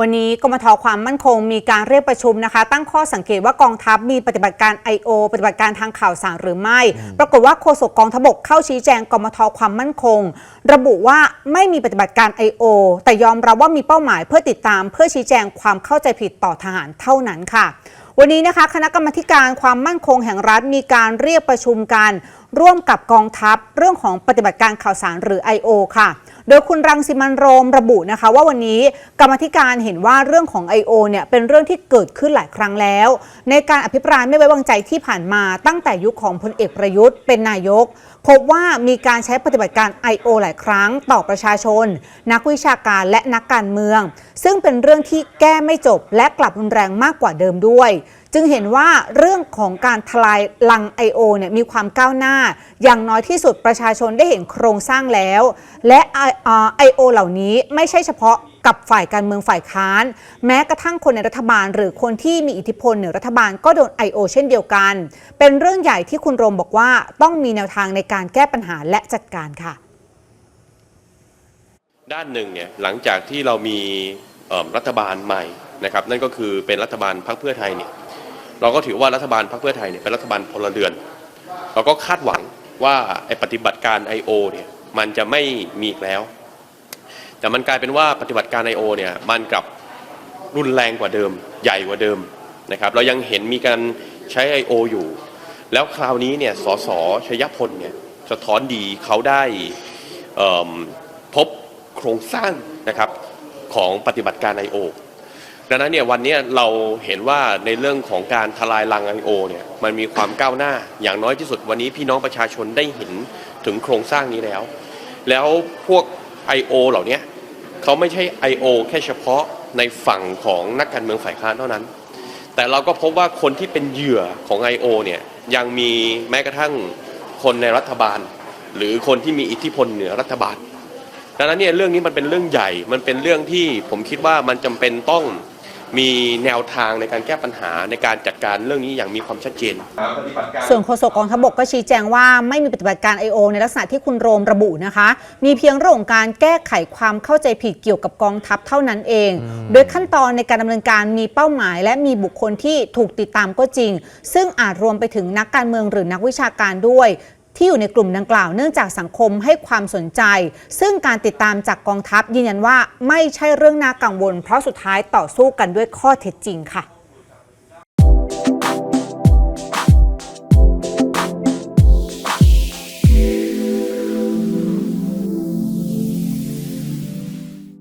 วันนี้กรมทความมั่นคงมีการเรียกประชุมนะคะ ตั้งข้อสังเกตว่ากองทัพมีปฏิบัติการ I.O. ปฏิบัติการทางข่าวสารหรือไม่ ปรากฏว่าโฆษกกองทพบกเข้าชี้แจงกรมทความมั่นคง ระบุว่าไม่มีปฏิบัติการ I.O. แต่ยอมรับว่ามีเป้าหมายเพื่อติดตาม เพื่อชี้แจงความเข้าใจผิดต่อทหารเท่านั้นค่ะวันนี้นะคะคณะกรรมาธิการความมั่นคงแห่งรัฐมีการเรียกประชุมกัน ร่วมกับกองทัพเรื่องของปฏิบัติการข่าวสารหรือ I.O. ค่ะ โดยคุณรังสิมันโรมระบุนะคะ ว่าวันนี้กรรมธิการเห็นว่าเรื่องของ I.O. เนี่ยเป็นเรื่องที่เกิดขึ้นหลายครั้งแล้ว ในการอภิปรายไม่ไว้วางใจที่ผ่านมาตั้งแต่ยุคของพลเอกประยุทธ์เป็นนายก พบว่ามีการใช้ปฏิบัติการ I.O. หลายครั้งต่อประชาชน นักวิชาการและนักการเมือง ซึ่งเป็นเรื่องที่แก้ไม่จบและกลับรุนแรงมากกว่าเดิมด้วย จึงเห็นว่าเรื่องของการทลายลัง I.O. เนี่ยมีความก้าวหน้า อย่างน้อยที่สุดประชาชนได้เห็นโครงสร้างแล้ว และ I.O. เหล่านี้ไม่ใช่เฉพาะกับฝ่ายการเมืองฝ่ายค้าน แม้กระทั่งคนในรัฐบาล หรือคนที่มีอิทธิพลเหนือรัฐบาลก็โดน I.O. เช่นเดียวกัน เป็นเรื่องใหญ่ที่คุณโรมบอกว่าต้องมีแนวทางในการแก้ปัญหาและจัดการค่ะ ด้านหนึ่งเนี่ยหลังจากที่เรามีรัฐบาลใหม่นะครับนั่นก็คือเป็นรัฐบาลพรรคเพื่อไทยเนี่ย เราก็ถือว่ารัฐบาลพรรคเพื่อไทยเนี่ยเป็นรัฐบาลพลเรือน เราก็คาดหวังว่าไอ้ปฏิบัติการ I.O. เนี่ยมันจะไม่มีอีกแล้ว แต่มันกลายเป็นว่าปฏิบัติการ I.O. เนี่ยมันกลับรุนแรงกว่าเดิม ใหญ่กว่าเดิมนะครับ เรายังเห็นมีการใช้ I.O. อยู่ แล้วคราวนี้เนี่ยสสชยพลเนี่ยสะท้อนดีเขาได้พบโครงสร้างนะครับของปฏิบัติการ I.O. ดังนั้นเนี่ยวันนี้เราเห็นว่าในเรื่องของการทลายลัง I.O. เนี่ยมันมีความก้าวหน้าอย่างน้อยที่สุดวันนี้พี่น้องประชาชนได้เห็นถึงโครงสร้างนี้แล้ว แล้วพวก I.O. เหล่านี้เขาไม่ใช่ I.O. แค่เฉพาะในฝั่งของนักการเมืองฝ่ายค้านเท่านั้น แต่เราก็พบว่าคนที่เป็นเหยื่อของ I.O. เนี่ยยังมีแม้กระทั่งคนในรัฐบาล หรือคนที่มีอิทธิพลเหนือรัฐบาลดังนั้นเนี่ยเรื่องนี้มันเป็นเรื่องใหญ่ มันเป็นเรื่องที่ผมคิดว่ามันจำเป็นต้อง มีแนวทางในการแก้ปัญหาในการจัดการเรื่องนี้อย่างมีความชัดเจน ส่วนโฆษกกองทพบกก็ชี้แจงว่าไม่มีปฏิบัติการ I.O. ในลักษณะที่คุณโรมระบุนะคะ มีเพียงเรื่องของการแก้ไขความเข้าใจผิดเกี่ยวกับกองทัพเท่านั้นเอง โดยขั้นตอนในการดำเนินการมีเป้าหมาย และมีบุคคลที่ถูกติดตามก็จริง ซึ่งอาจรวมไปถึงนักการเมืองหรือนักวิชาการด้วย ที่อยู่ในกลุ่มดังกล่าวเนื่องจากสังคมให้ความสนใจ ซึ่งการติดตามจากกองทัพยืนยันว่าไม่ใช่เรื่องน่ากังวล เพราะสุดท้ายต่อสู้กันด้วยข้อเท็จจริงค่ะ